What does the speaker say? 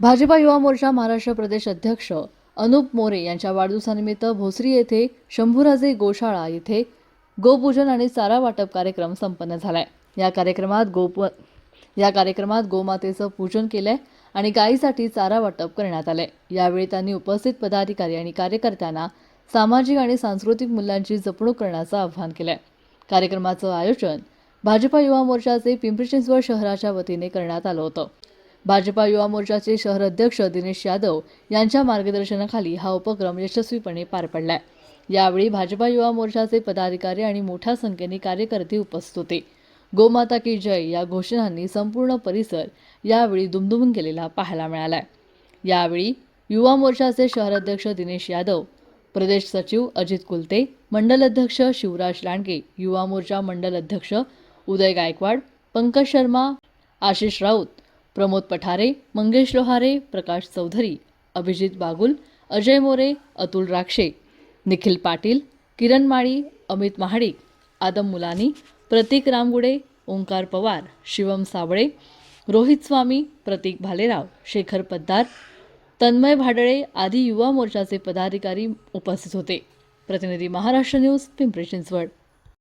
भाजपा युवा मोर्चा महाराष्ट्र प्रदेश अध्यक्ष अनुप मोरे यांच्या वाढदिवसानिमित्त भोसरी येथे शंभूराजे गोशाळा येथे गोपूजन आणि चारा वाटप कार्यक्रम संपन्न झालाय. या कार्यक्रमात गोप या कार्यक्रमात गोमातेचं पूजन केलंय आणि गायीसाठी चारा वाटप करण्यात आलंय. यावेळी त्यांनी उपस्थित पदाधिकारी आणि कार्यकर्त्यांना सामाजिक आणि सांस्कृतिक मूल्यांची जपणूक करण्याचं आवाहन केलंय. कार्यक्रमाचं आयोजन भाजपा युवा मोर्चाचे पिंपरी चिंचवड शहराच्या वतीने करण्यात आलं होतं. भाजपा युवा मोर्चाचे शहर अध्यक्ष दिनेश यादव यांच्या मार्गदर्शनाखाली हा उपक्रम यशस्वीपणे पार पडलाय. यावेळी भाजपा युवा मोर्चाचे पदाधिकारी आणि मोठ्या संख्येने कार्यकर्ते उपस्थित होते. गोमाता की जय या घोषणांनी संपूर्ण परिसर यावेळी दुमदुमून गेलेला पाहायला मिळालाय. यावेळी युवा मोर्चाचे शहराध्यक्ष दिनेश यादव प्रदेश सचिव अजित कुलते मंडल अध्यक्ष शिवराज लांडगे युवा मोर्चा मंडल अध्यक्ष उदय गायकवाड पंकज शर्मा आशिष राऊत प्रमोद पठारे मंगेश लोहारे प्रकाश चौधरी अभिजित बागुल अजय मोरे अतुल राक्षे निखिल पाटील किरण माळी अमित महाडिक आदम मुलानी प्रतीक रामगुडे ओंकार पवार शिवम साबळे रोहित स्वामी प्रतीक भालेराव शेखर पद्दार तन्मय भाडळे आदी युवा मोर्चाचे पदाधिकारी उपस्थित होते. प्रतिनिधी महाराष्ट्र न्यूज पिंपरी चिंचवड.